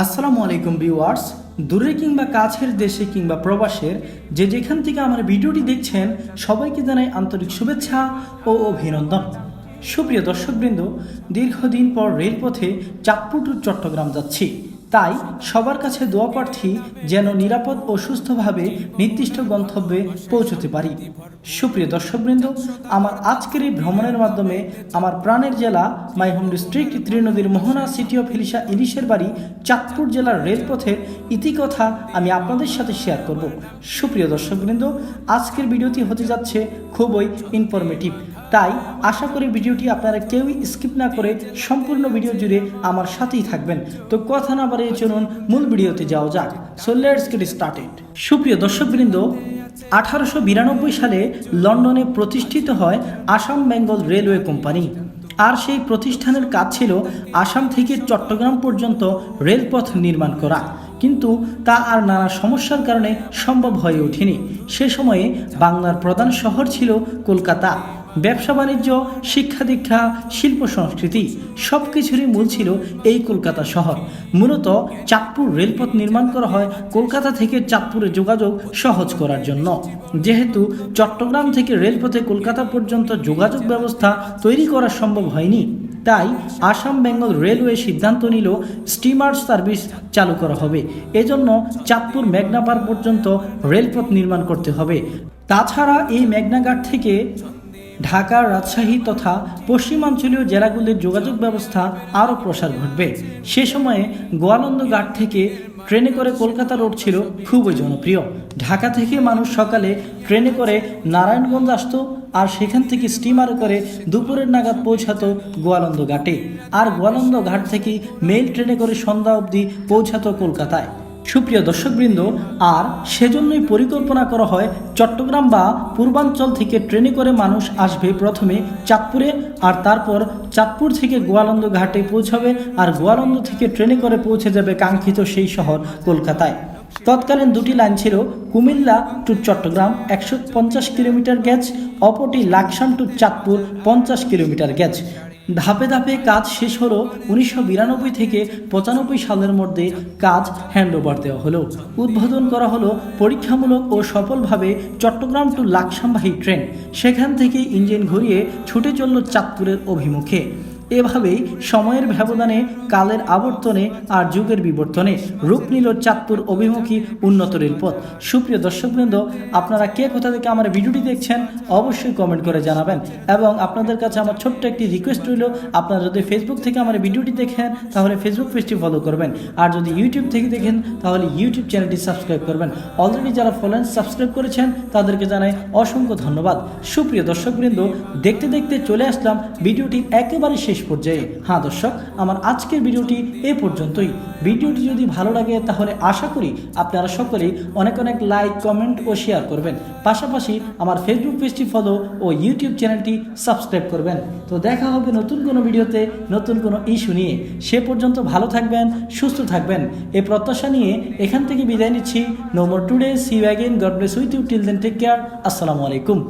আসসালামু আলাইকুম ভিউয়ার্স। দূরে কিংবা কাছের দেশে কিংবা প্রবাসের যে যেখান থেকে আমার ভিডিওটি দেখছেন, সবাইকে জানাই আন্তরিক শুভেচ্ছা ও অভিনন্দন। সুপ্রিয় দর্শকবৃন্দ, দীর্ঘদিন পর রেলপথে চাঁদপুর টু চট্টগ্রাম যাচ্ছি। তাই সবার কাছে দোয়া প্রার্থী যেন নিরাপদ ও সুস্থভাবে নির্দিষ্ট গন্তব্যে পৌঁছতে পারি। সুপ্রিয় দর্শকবৃন্দ, আমার আজকের এই ভ্রমণের মাধ্যমে আমার প্রাণের জেলা মাই হোম ডিস্ট্রিক্ট ত্রিনদীর মোহনা সিটি অফ ইলিশা ইলিশের বাড়ি চাঁদপুর জেলার রেলপথের ইতিকথা আমি আপনাদের সাথে শেয়ার করব। সুপ্রিয় দর্শকবৃন্দ, আজকের ভিডিওটি হতে যাচ্ছে খুবই ইনফরমেটিভ তাই আশা করি ভিডিওটি আপনারা কেউই স্কিপ না করে সম্পূর্ণ ভিডিও জুড়ে আমার সাথেই থাকবেন। তো কথা না বাড়িয়ে চলুন মূল ভিডিওতে যাওয়া যাক। সো লেটস গেট স্টার্টেড সুপ্রিয় দর্শকবৃন্দ, আঠারোশো বিরানব্বই সালে লন্ডনে প্রতিষ্ঠিত হয় আসাম বেঙ্গল রেলওয়ে কোম্পানি। আর সেই প্রতিষ্ঠানের কাজ ছিল আসাম থেকে চট্টগ্রাম পর্যন্ত রেলপথ নির্মাণ করা। কিন্তু তা আর নানা সমস্যার কারণে সম্ভব হয়ে ওঠেনি। সে সময়ে বাংলার প্রধান শহর ছিল কলকাতা। ব্যবসা বাণিজ্য, শিক্ষা দীক্ষা, শিল্প সংস্কৃতি সব কিছুরই মূল ছিল এই কলকাতা শহর। মূলত চাঁদপুর রেলপথ নির্মাণ করা হয় কলকাতা থেকে চাঁদপুরে যোগাযোগ সহজ করার জন্য। যেহেতু চট্টগ্রাম থেকে রেলপথে কলকাতা পর্যন্ত যোগাযোগ ব্যবস্থা তৈরি করা সম্ভব হয়নি, তাই আসাম বেঙ্গল রেলওয়ে সিদ্ধান্ত নিল স্টিমার সার্ভিস চালু করা হবে। এজন্য চাঁদপুর মেঘনাপার পর্যন্ত রেলপথ নির্মাণ করতে হবে। তাছাড়া এই মেঘনাঘাট থেকে ঢাকা রাজশাহী তথা পশ্চিমাঞ্চলীয় জেলাগুলির যোগাযোগ ব্যবস্থা আরও প্রসার ঘটবে। সে সময়ে গোয়ালন্দ ঘাট থেকে ট্রেনে করে কলকাতা রোড ছিল খুবই জনপ্রিয়। ঢাকা থেকে মানুষ সকালে ট্রেনে করে নারায়ণগঞ্জ আসতো আর সেখান থেকে স্টিমারে করে দুপুরের নাগাদ পৌঁছাতো গোয়ালন্দ ঘাটে আর গোয়ালন্দ ঘাট থেকে মেল ট্রেনে করে সন্ধ্যা অবধি পৌঁছাতো কলকাতায়। সুপ্রিয় দর্শকবৃন্দ, আর সেজন্যই পরিকল্পনা করা হয় চট্টগ্রাম বা পূর্বাঞ্চল থেকে ট্রেনে করে মানুষ আসবে প্রথমে চাঁদপুরে, আর তারপর চাঁদপুর থেকে গোয়ালন্দ ঘাটে পৌঁছাবে, আর গোয়ালন্দ থেকে ট্রেনে করে পৌঁছে যাবে কাঙ্ক্ষিত সেই শহর কলকাতায়। তৎকালীন দুটি লাইন ছিল কুমিল্লা টু চট্টগ্রাম, একশো পঞ্চাশ কিলোমিটার গ্যাজ অপরটি লাকসাম টু চাঁদপুর, পঞ্চাশ কিলোমিটার গ্যাজ ধাপে ধাপে কাজ শেষ হলো উনিশশো বিরানব্বই থেকে পঁচানব্বই সালের মধ্যে কাজ হ্যান্ডওভার দেওয়া হলো। উদ্বোধন করা হলো পরীক্ষামূলক ও সফলভাবে চট্টগ্রাম টু লাকসামবাহী ট্রেন। সেখান থেকে ইঞ্জিন ঘুরিয়ে ছুটে চলল চাঁদপুরের অভিমুখে। এভাবেই সময়ের ব্যবধানে, কালের আবর্তনে আর যুগের বিবর্তনে রূপ নিল চাঁদপুর অভিমুখী উন্নত রেলপথ। সুপ্রিয় দর্শকবৃন্দ, আপনারা কে কোথা থেকে আমার ভিডিওটি দেখছেন অবশ্যই কমেন্ট করে জানাবেন এবং আপনাদের কাছে আমার ছোট্ট একটি রিকোয়েস্ট রইল, আপনারা যদি ফেসবুক থেকে আমার ভিডিওটি দেখেন, তাহলে ফেসবুক পেজটি ফলো করবেন। আর যদি ইউটিউব থেকে দেখেন, তাহলে ইউটিউব চ্যানেলটি সাবস্ক্রাইব করবেন। অলরেডি যারা ফলোয়েন্স সাবস্ক্রাইব করেছেন, তাদেরকে জানাই অসংখ্য ধন্যবাদ। সুপ্রিয় দর্শকবৃন্দ, দেখতে দেখতে চলে আসলাম, ভিডিওটি একেবারে শেষ পর্যায়ে। হ্যাঁ দর্শক, আমার আজকের ভিডিওটি এ পর্যন্তই। ভিডিওটি যদি ভালো লাগে তাহলে আশা করি আপনারা সকলেই অনেক অনেক লাইক কমেন্ট ও শেয়ার করবেন। পাশাপাশি আমার ফেসবুক পেজটি ফলো ও ইউটিউব চ্যানেলটি সাবস্ক্রাইব করবেন। তো দেখা হবে নতুন কোনো ভিডিওতে নতুন কোনো ইস্যু নিয়ে। সে পর্যন্ত ভালো থাকবেন, সুস্থ থাকবেন। এই প্রত্যাশা নিয়ে এখান থেকে বিদায় নিচ্ছি। No more today see again God bless with you till then take care আসসালামু আলাইকুম।